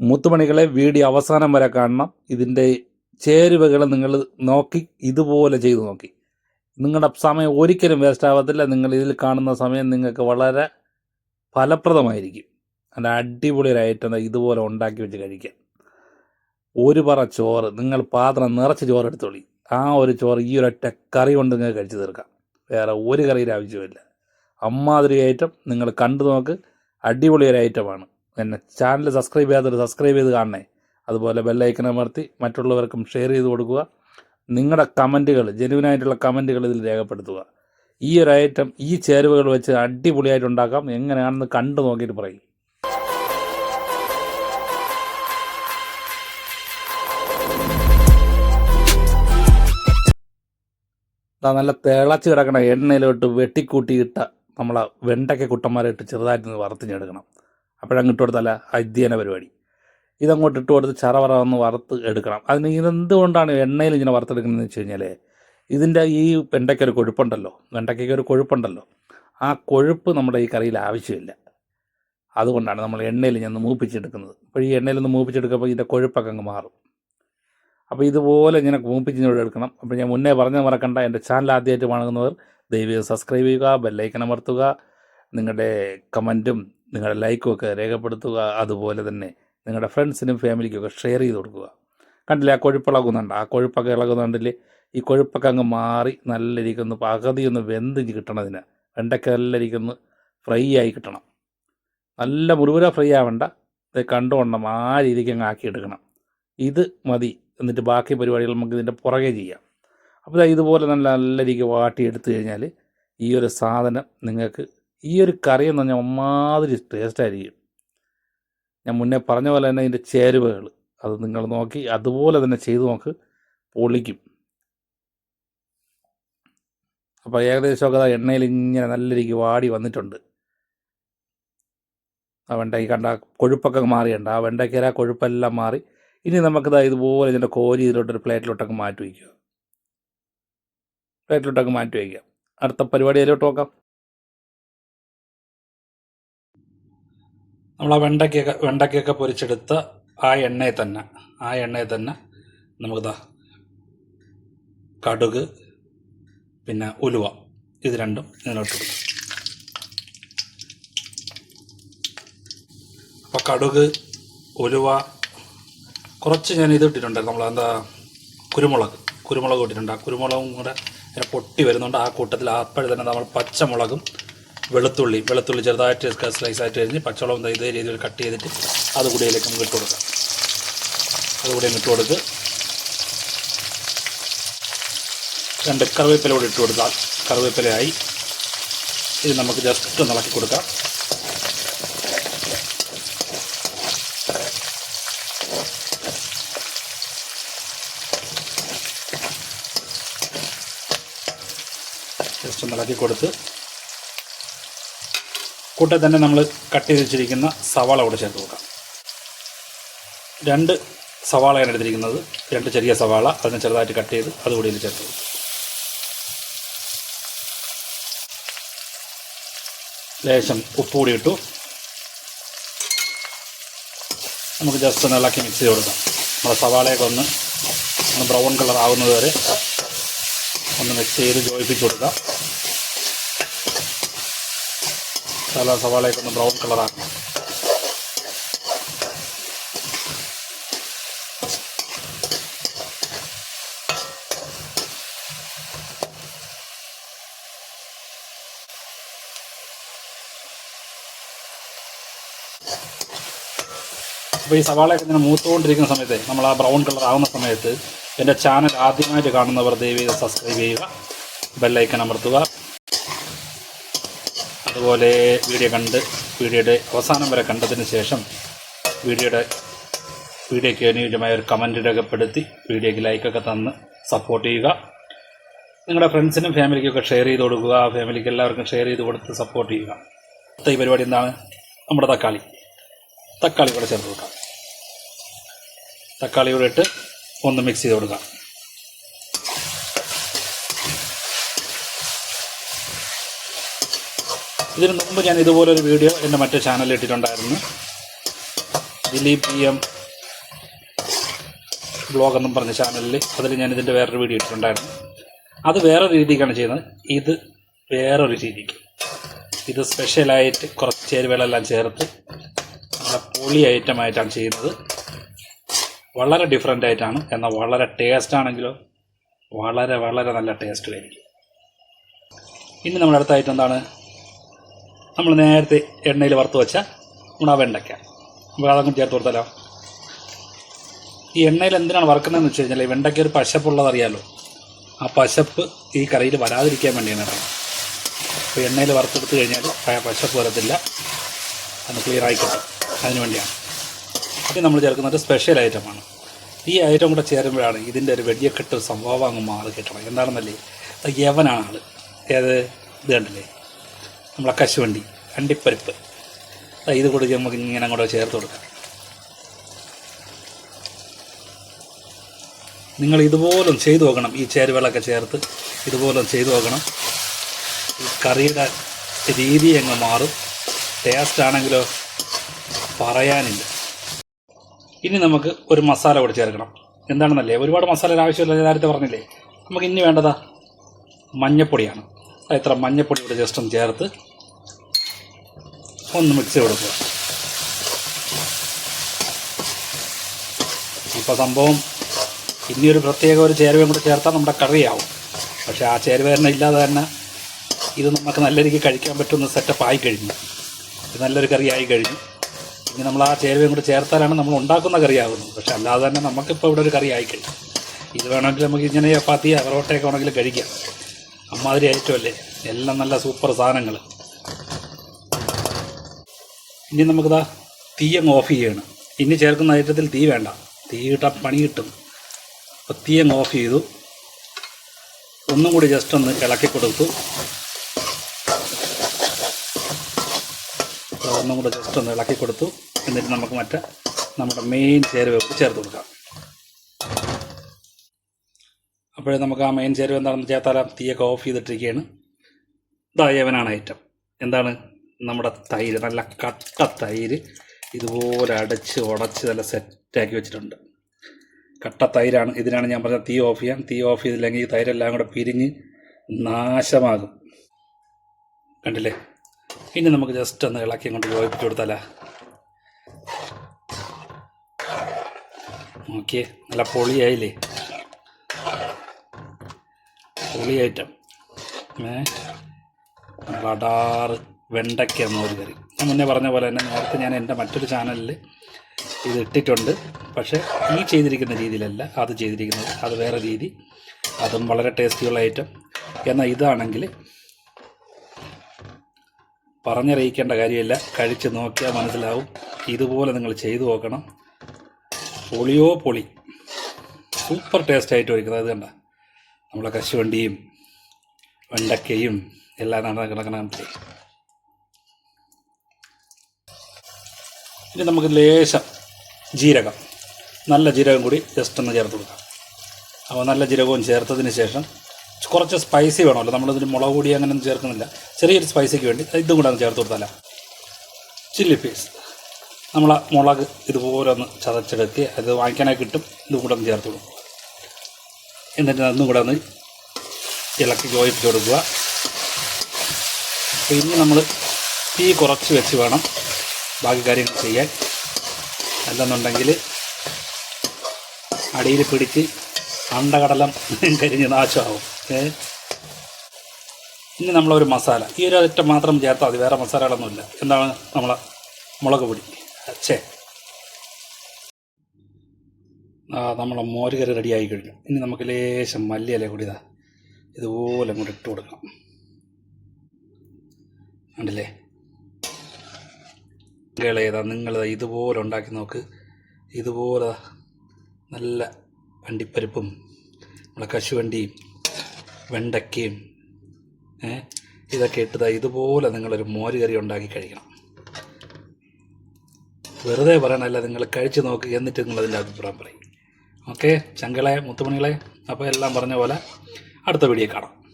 മുത്തുമണികളെ video അവസാനം വരെ കാണണം. ഇതിന്റെ ചേരുവകൾ നിങ്ങൾ നോക്കി ഇതുപോലെ ചെയ്തു നോക്കി. നിങ്ങളുടെ സമയം ഒരിക്കലും വേസ്റ്റ് ആവത്തില്ല. നിങ്ങൾ ഇതിൽ കാണുന്ന സമയം നിങ്ങൾക്ക് വളരെ ഫലപ്രദമായിരിക്കും. നല്ല അടിപൊളി ഒരു ഐറ്റം ഇതുപോലെ ഉണ്ടാക്കി വെച്ച് കഴിക്കാം. ഒരു പറ ചോറ് നിങ്ങൾ പാത്രം നിറച്ച് ചോറ് എടുത്തോളി. ആ ഒരു ചോറ് ഈ ഒരൊറ്റ കറി കൊണ്ട് നിങ്ങൾക്ക് കഴിച്ചു തീർക്കാം. വേറെ ഒരു കറിയുടെ ആവശ്യമില്ല അമ്മാതിരി ഐറ്റം നിങ്ങൾ കണ്ടു നോക്ക്. അടിപൊളി ഒരു ഐറ്റമാണ് എന്നെ ചാനൽ സബ്സ്ക്രൈബ് ചെയ്യാത്തവർ സബ്സ്ക്രൈബ് ചെയ്ത് കാണണേ. അതുപോലെ ബെല്ലൈക്കൻ അമർത്തി മറ്റുള്ളവർക്കും ഷെയർ ചെയ്ത് കൊടുക്കുക. നിങ്ങളുടെ കമന്റുകൾ ജെനുവിനായിട്ടുള്ള കമന്റുകൾ ഇതിൽ രേഖപ്പെടുത്തുക. ഈ ഒരു ഐറ്റം ഈ ചേരുവകൾ വെച്ച് അടിപൊളിയായിട്ട് ഉണ്ടാക്കാം. എങ്ങനെയാണെന്ന് കണ്ടു നോക്കിയിട്ട് പറയും. നല്ല തിളച്ച് കിടക്കണ എണ്ണയിലോട്ട് വെട്ടിക്കൂട്ടിയിട്ട നമ്മളെ വെണ്ടയ്ക്ക കുട്ടന്മാരെ ഇട്ട് ചെറുതായിട്ട് വറുത്തിഞ്ഞെടുക്കണം. അപ്പോഴങ്ങ് ഇട്ട് കൊടുത്തല്ല അധ്യയന പരിപാടി. ഇതങ്ങോട്ട് ഇട്ട് കൊടുത്ത് ചറവറ ഒന്ന് വറുത്ത് എടുക്കണം. അതിന് ഇതെന്തുകൊണ്ടാണ് എണ്ണയിൽ ഇങ്ങനെ വറുത്തെടുക്കുന്നതെന്ന് വെച്ച് കഴിഞ്ഞാൽ ഇതിന്റെ ഈ വെണ്ടയ്ക്കൊരു കൊഴുപ്പുണ്ടല്ലോ. വെണ്ടയ്ക്കൊക്കെ ഒരു കൊഴുപ്പുണ്ടല്ലോ. ആ കൊഴുപ്പ് നമ്മുടെ ഈ കറിയിൽ ആവശ്യമില്ല. അതുകൊണ്ടാണ് നമ്മൾ എണ്ണയിൽ ഞാൻ മൂപ്പിച്ചെടുക്കുന്നത്. അപ്പോൾ ഈ എണ്ണയിൽ നിന്ന് മൂപ്പിച്ചെടുക്കുമ്പോൾ ഇതിന്റെ കൊഴുപ്പൊക്കെ അങ്ങ് മാറും. അപ്പോൾ ഇതുപോലെ ഇങ്ങനെ മൂപ്പിച്ചിനോട് എടുക്കണം. അപ്പോൾ ഞാൻ മുന്നേ പറഞ്ഞ മറക്കണ്ട. എന്റെ ചാനൽ ആദ്യമായിട്ട് വാങ്ങുന്നവർ ദയവ് സബ്സ്ക്രൈബ് ചെയ്യുക ബെല്ലൈക്കൺ അമർത്തുക. നിങ്ങളുടെ കമന്റും നിങ്ങളുടെ ലൈക്കും ഒക്കെ രേഖപ്പെടുത്തുക അതുപോലെ തന്നെ നിങ്ങളുടെ ഫ്രണ്ട്സിനും ഫാമിലിക്കുമൊക്കെ ഷെയർ ചെയ്ത് കൊടുക്കുക. കണ്ടില്ലേ ആ കൊഴുപ്പ് ഇളകുന്നുണ്ട്. ആ കൊഴുപ്പൊക്കെ ഇളകുന്നുണ്ടല്ലേ ഈ കൊഴുപ്പൊക്കെ അങ്ങ് മാറി നല്ല രീതിക്കൊന്ന് പകുതി ഒന്ന് വെന്ത് കിട്ടണതിന്. വെണ്ടയ്ക്ക നല്ല രീതിക്കൊന്ന് ഫ്രൈ ആയി കിട്ടണം. നല്ല മുറുകുര ഫ്രൈ ആവണ്ട. ഇത് കണ്ടുകൊണ്ടം ആ രീതിക്ക് അങ്ങ് ആക്കിയെടുക്കണം ഇത് മതി. എന്നിട്ട് ബാക്കി പരിപാടികൾ നമുക്ക് ഇതിന്റെ പുറകെ ചെയ്യാം. അപ്പോൾ ഇതുപോലെ നല്ല നല്ല രീതിക്ക് വാട്ടിയെടുത്തു കഴിഞ്ഞാൽ ഈ ഒരു സാധനം നിങ്ങൾക്ക് ഈ ഒരു കറി എന്ന് പറഞ്ഞാൽ ഒമാതിരി ടേസ്റ്റ് ആയിരിക്കും. ഞാൻ മുന്നേ പറഞ്ഞ പോലെ തന്നെ ഇതിന്റെ ചേരുവകൾ അത് നിങ്ങൾ നോക്കി അതുപോലെ തന്നെ ചെയ്ത് നോക്ക് പൊളിക്കും. അപ്പോൾ ഏകദേശമൊക്കെ ദാ എണ്ണയിൽ ഇങ്ങനെ നല്ല രീതിക്ക് വാടി വന്നിട്ടുണ്ട്. ആ വെണ്ടയ്ക്ക് കണ്ട കൊഴുപ്പൊക്കെ മാറിയുണ്ട് ആ വെണ്ടയ്ക്കര കൊഴുപ്പെല്ലാം മാറി ഇനി നമുക്കിതാ ഇതുപോലെ ഇതിന്റെ കോരി ഇതിലോട്ടൊരു പ്ലേറ്റിലോട്ടൊക്കെ മാറ്റി വയ്ക്കുക പ്ലേറ്റിലോട്ടൊക്കെ മാറ്റി വയ്ക്കുക അടുത്ത പരിപാടി അതിലോട്ട് നോക്കാം. നമ്മൾ ആ വെണ്ടയ്ക്കൊക്കെ വെണ്ടയ്ക്കൊക്കെ പൊരിച്ചെടുത്ത ആ എണ്ണയിൽ തന്നെ ആ എണ്ണയിൽ തന്നെ നമുക്കിതാ കടുക് പിന്നെ ഉലുവ ഇത് രണ്ടും ഇതിലോട്ട് കൊടുക്കും അപ്പോൾ കടുക് ഉലുവ കുറച്ച് ഞാൻ ഇത് ഇട്ടിട്ടുണ്ടായിരുന്നു. നമ്മൾ എന്താ കുരുമുളക് കുരുമുളക് ഇട്ടിട്ടുണ്ട്. ആ കുരുമുളകും കൂടെ ഇങ്ങനെ പൊട്ടി വരുന്നുണ്ട്. ആ കൂട്ടത്തിൽ അപ്പോഴും തന്നെ നമ്മൾ പച്ചമുളകും വെളുത്തുള്ളി വെളുത്തുള്ളി ചെറുതായിട്ട് സ്ലൈസ് ആയിട്ട് കഴിഞ്ഞ് പച്ചവളം ഇതേ രീതിയിൽ കട്ട് ചെയ്തിട്ട് അതുകൂടി ഇതിലേക്ക് നമുക്ക് ഇട്ട് കൊടുക്കാം. അതുകൂടി ഇട്ട് കൊടുത്ത് രണ്ട് കറിവേപ്പില കൂടി ഇട്ട് കൊടുക്കാം കറിവേപ്പിലയായി. ഇത് നമുക്ക് ജസ്റ്റ് ഒന്ന് ഇളക്കി കൊടുക്കാം. ജസ്റ്റ് ഒന്ന് ഇളക്കി കൊടുത്ത് കൂട്ടെ തന്നെ നമ്മൾ കട്ട് ചെയ്ത് വെച്ചിരിക്കുന്ന സവാള കൂടെ ചേർത്ത് കൊടുക്കാം. രണ്ട് സവാളയാണ് എടുത്തിരിക്കുന്നത്. രണ്ട് ചെറിയ സവാള അതിനെ ചെറുതായിട്ട് കട്ട് ചെയ്ത് അതുകൂടി ഇതിൽ ചേർത്ത് കൊടുക്കും. ലേശം ഉപ്പ് കൂടി ഇട്ടു. നമുക്ക് ജസ്റ്റ് ഒന്ന് മിക്സ് ചെയ്ത് കൊടുക്കാം. നമ്മുടെ സവാളയൊക്കെ ഒന്ന് ഒന്ന് ബ്രൗൺ കളർ ആവുന്നത് വരെ ഒന്ന് മിക്സ് ചെയ്ത് ജോയിപ്പിച്ച് കൊടുക്കാം. സവാള സവാളയൊക്കെ ഒന്ന് ബ്രൗൺ കളറാക്കണം. അപ്പോൾ ഈ സവാളയൊക്കെ ഇങ്ങനെ മൂത്തുകൊണ്ടിരിക്കുന്ന സമയത്ത് നമ്മൾ ആ ബ്രൗൺ കളർ ആവുന്ന സമയത്ത് എന്റെ ചാനൽ ആദ്യമായിട്ട് കാണുന്നവർ ദയവ് ചെയ്ത് സബ്സ്ക്രൈബ് ചെയ്യുക ബെല്ലൈക്കൺ അമർത്തുക. അതുപോലെ വീഡിയോ കണ്ട് വീഡിയോയുടെ അവസാനം വരെ കണ്ടതിന് ശേഷം വീഡിയോയുടെ വീഡിയോയ്ക്ക് അനുയോജ്യമായ ഒരു കമന്റ് രേഖപ്പെടുത്തി വീഡിയോയ്ക്ക് ലൈക്കൊക്കെ തന്ന് സപ്പോർട്ട് ചെയ്യുക. നിങ്ങളുടെ ഫ്രണ്ട്സിനും ഫാമിലിക്കൊക്കെ ഷെയർ ചെയ്ത് കൊടുക്കുക. ഫാമിലിക്ക് എല്ലാവർക്കും ഷെയർ ചെയ്ത് കൊടുത്ത് സപ്പോർട്ട് ചെയ്യുക. അടുത്ത ഈ പരിപാടി എന്താണ്? നമ്മുടെ തക്കാളി. തക്കാളി കൂടെ ചേർത്ത് കൊടുക്കാം. തക്കാളി കൂടെ ഇട്ട് ഒന്ന് മിക്സ് ചെയ്ത് കൊടുക്കാം. ഇതിന് മുമ്പ് ഞാൻ ഇതുപോലൊരു വീഡിയോ എന്റെ മറ്റേ ചാനലിൽ ഇട്ടിട്ടുണ്ടായിരുന്നു. ദിലീപ് പി എം ബ്ലോഗ് എന്നും പറഞ്ഞ ചാനലിൽ അതിൽ ഞാൻ ഇതിന്റെ വേറൊരു വീഡിയോ ഇട്ടിട്ടുണ്ടായിരുന്നു. അത് വേറൊരു രീതിക്കാണ് ചെയ്യുന്നത്. ഇത് വേറൊരു രീതിക്ക്. ഇത് സ്പെഷ്യലായിട്ട് കുറച്ച് ചേരുവകളെല്ലാം ചേർത്ത് നല്ല പൊളി ഐറ്റമായിട്ടാണ് ചെയ്യുന്നത്. വളരെ ഡിഫറെന്റ് ആയിട്ടാണ്. എന്നാൽ വളരെ ടേസ്റ്റ് ആണെങ്കിലോ വളരെ വളരെ നല്ല ടേസ്റ്റ് ആയിരിക്കും ഇനി നമ്മുടെ അടുത്തായിട്ട് എന്താണ്? നമ്മൾ നേരത്തെ എണ്ണയിൽ വറുത്ത് വെച്ച നമ്മുടെ ആ വെണ്ടയ്ക്ക അപ്പോൾ അതങ്ങ് ചേർത്ത് കൊടുത്താലോ? ഈ എണ്ണയിൽ എന്തിനാണ് വറുക്കുന്നതെന്ന് വെച്ച് കഴിഞ്ഞാൽ ഈ വെണ്ടയ്ക്ക ഒരു പശപ്പുള്ളതറിയാലോ ആ പശപ്പ് ഈ കറിയിൽ വരാതിരിക്കാൻ വേണ്ടിയാണ് അപ്പോൾ എണ്ണയിൽ വറുത്തെടുത്ത് കഴിഞ്ഞാൽ പശപ്പ് വരത്തില്ല. അത് ക്ലിയർ ആയിക്കോട്ടെ. കിട്ടും അതിന് വേണ്ടിയാണ്. ഇത് നമ്മൾ ചേർക്കുന്നത് സ്പെഷ്യൽ ഐറ്റമാണ് ഈ ഐറ്റം കൂടെ ചേരുമ്പോഴാണ് ഇതിന്റെ ഒരു വെടിയക്കെട്ട് സംഭവം അങ്ങ് മാറി കിട്ടണം എന്താണെന്നല്ലേ യവനാണ് ആൾ ഏത്? ഇത് കണ്ടില്ലേ? നമ്മളെ കശുവണ്ടി അണ്ടിപ്പരിപ്പ് ഇത് കൂടി നമുക്ക് ഇങ്ങനെ അങ്ങോട്ട് ചേർത്ത് കൊടുക്കാം. നിങ്ങൾ ഇതുപോലും ചെയ്തു നോക്കണം. ഈ ചേരുവകളൊക്കെ ചേർത്ത് ഇതുപോലും ചെയ്തു നോക്കണം. ഈ കറിയുടെ രീതി അങ്ങ് മാറും. ടേസ്റ്റ് ആണെങ്കിലോ പറയാനില്ല. ഇനി നമുക്ക് ഒരു മസാല കൂടി ചേർക്കണം. എന്താണെന്നല്ലേ? ഒരുപാട് മസാല ആവശ്യമില്ല നേരത്തെ പറഞ്ഞില്ലേ? നമുക്ക് ഇനി വേണ്ടതാ മഞ്ഞപ്പൊടിയാണ്. ഇത്ര മഞ്ഞപ്പൊടി കൂടെ ജസ്റ്റ് ഒന്ന് ചേർത്ത് ഒന്ന് മിക്സ് കൊടുക്കുക. ഇപ്പോൾ സംഭവം ഇനിയൊരു പ്രത്യേക ഒരു ചേരുവയും കൂടെ ചേർത്താൽ നമ്മുടെ കറിയാവും. പക്ഷേ ആ ചേരുവ തന്നെ ഇല്ലാതെ തന്നെ ഇത് നമുക്ക് നല്ല രീതിക്ക് കഴിക്കാൻ പറ്റുന്ന സെറ്റപ്പ് ആയി കഴിഞ്ഞു. ഇത് നല്ലൊരു കറി ആയി കഴിഞ്ഞു. ഇനി നമ്മൾ ആ ചേരുവയും കൂടെ ചേർത്താലാണ് നമ്മൾ ഉണ്ടാക്കുന്ന കറിയാകുന്നത് പക്ഷെ അല്ലാതെ തന്നെ നമുക്കിപ്പോൾ ഇവിടെ ഒരു കറി ആയി കഴിഞ്ഞു. ഇത് വേണമെങ്കിൽ നമുക്ക് ഇങ്ങനെ ചപ്പാത്തി അവറോട്ടയൊക്കെ വേണമെങ്കിൽ കഴിക്കാം. അമ്മാതിരി ഐറ്റമല്ലേ? എല്ലാം നല്ല സൂപ്പർ സാധനങ്ങൾ ഇനി നമുക്കിതാ തീ അങ്ങ് ഓഫ് ചെയ്യണം. ഇനി ചേർക്കുന്ന ഐറ്റത്തിൽ തീ വേണ്ട. തീ കിട്ടാൻ പണി കിട്ടും. അപ്പോൾ തീ അങ്ങ് ഓഫ് ചെയ്തു. ഒന്നും കൂടി ജസ്റ്റ് ഒന്ന് ഇളക്കി കൊടുത്തു. ഒന്നും കൂടി ജസ്റ്റ് ഒന്ന് ഇളക്കി കൊടുത്തു. എന്നിട്ട് നമുക്ക് മറ്റേ നമ്മുടെ മെയിൻ ചേരുവ ചേർത്ത് കൊടുക്കാം. അപ്പോഴേ നമുക്ക് ആ മെയിൻ ചേരുവ എന്താണെന്ന് ചേർത്താല തീയൊക്കെ ഓഫ് ചെയ്തിട്ടിരിക്കുകയാണ്. ദയവനാണ് യവനാണ് ഐറ്റം എന്താണ്? നമ്മുടെ തൈര് നല്ല കട്ട തൈര്. ഇതുപോലെ അടച്ച് ഉടച്ച് നല്ല സെറ്റാക്കി വെച്ചിട്ടുണ്ട്. കട്ട തൈരാണ്. ഇതിനാണ് ഞാൻ പറഞ്ഞത് തീ ഓഫ് ചെയ്യാം തീ ഓഫ് ചെയ്തില്ലെങ്കിൽ ഈ തൈരെല്ലാം കൂടെ പിരിഞ്ഞ് നാശമാകും. കണ്ടില്ലേ? ഇനി നമുക്ക് ജസ്റ്റ് ഒന്ന് ഇളക്കി കൊണ്ട് യോജിപ്പിച്ച് കൊടുത്താലാ. ഓക്കെ നല്ല പൊളിയായില്ലേ? പൊളി ഐറ്റം ഏ? വടാറ് വെണ്ടയ്ക്ക എന്നൊരു കറി. ഞാൻ മുന്നേ പറഞ്ഞ പോലെ തന്നെ നേരത്തെ ഞാൻ എന്റെ മറ്റൊരു ചാനലിൽ ഇത് ഇട്ടിട്ടുണ്ട്. പക്ഷേ ഈ ചെയ്തിരിക്കുന്ന രീതിയിലല്ല അത് ചെയ്തിരിക്കുന്നത്. അത് വേറെ രീതി. അതും വളരെ ടേസ്റ്റിയുള്ള ഐറ്റം. എന്നാൽ ഇതാണെങ്കിൽ പറഞ്ഞറിയിക്കേണ്ട കാര്യമില്ല. കഴിച്ച് നോക്കിയാൽ മനസ്സിലാവും. ഇതുപോലെ നിങ്ങൾ ചെയ്തു നോക്കണം. പൊളിയോ പൊളി. സൂപ്പർ ടേസ്റ്റ് ആയിട്ട് വയ്ക്കുന്നത് അത് കണ്ട. നമ്മളെ കശുവണ്ടിയും വെണ്ടക്കയും എല്ലാം നടന്ന കിടക്കണം ഇനി നമുക്ക് ലേശം ജീരകം. നല്ല ജീരകം കൂടി ജസ്റ്റ് ഒന്ന് ചേർത്ത് കൊടുക്കാം. അപ്പോൾ നല്ല ജീരകവും ചേർത്തതിന് ശേഷം കുറച്ച് സ്പൈസി വേണമല്ലോ. നമ്മളിതിന് മുളക് പൊടി അങ്ങനെയൊന്നും ചേർക്കുന്നില്ല. ചെറിയൊരു സ്പൈസിക്ക് വേണ്ടി ഇതും കൂടെ ഒന്ന് ചേർത്ത് കൊടുത്താലോ? ചില്ലി പീസ് നമ്മൾ മുളക് ഇതുപോലെ ഒന്ന് ചതച്ചെടുത്ത് അത് വാങ്ങിക്കാനായി കിട്ടും. ഇതും കൂടെ ഒന്ന് ചേർത്ത് കൊടുക്കും. എന്നിട്ട് അതും കൂടെ ഒന്ന് ഇളക്കി യോജിപ്പിച്ച് കൊടുക്കുക അപ്പോൾ ഇനി നമ്മൾ തീ കുറച്ച് വെച്ച് വേണം ബാക്കി കാര്യങ്ങൾ ചെയ്യാൻ. അല്ലെന്നുണ്ടെങ്കിൽ അടിയിൽ പിടിച്ച് അണ്ടകടലം കരിഞ്ഞ് നാശമാവും. ഏ? ഇനി നമ്മളൊരു മസാല. ഈ ഒരു ഒറ്റ മാത്രം ചേർത്താൽ മതി. വേറെ മസാലകളൊന്നുമില്ല. എന്താണ് നമ്മൾ മുളക് പൊടി? അച്ഛേ നമ്മളെ മോരുകറി റെഡിയായി കഴിഞ്ഞു. ഇനി നമുക്ക് ലേശം മല്ലിയില കൂടിയതാണ് ഇതുപോലെ അങ്ങോട്ട് ഇട്ട് കൊടുക്കണം. ഉണ്ടല്ലേ കേളേതാ നിങ്ങൾ ഇതുപോലെ ഉണ്ടാക്കി നോക്ക്. ഇതുപോലെ നല്ല വണ്ടിപ്പരിപ്പും നമ്മളെ കശുവണ്ടിയും വെണ്ടയ്ക്കയും ഇതൊക്കെ ഇട്ടതാ ഇതുപോലെ നിങ്ങളൊരു മോര് കറി ഉണ്ടാക്കി കഴിക്കണം. വെറുതെ പറയണല്ല നിങ്ങൾ കഴിച്ച് നോക്ക് എന്നിട്ട് നിങ്ങളതിന്റെ അഭിപ്രായം പറയും. ഓക്കെ? ചങ്കളെ മുത്തുമണികളെ അപ്പോൾ എല്ലാം പറഞ്ഞ പോലെ അടുത്ത വീഡിയോ കാണാം.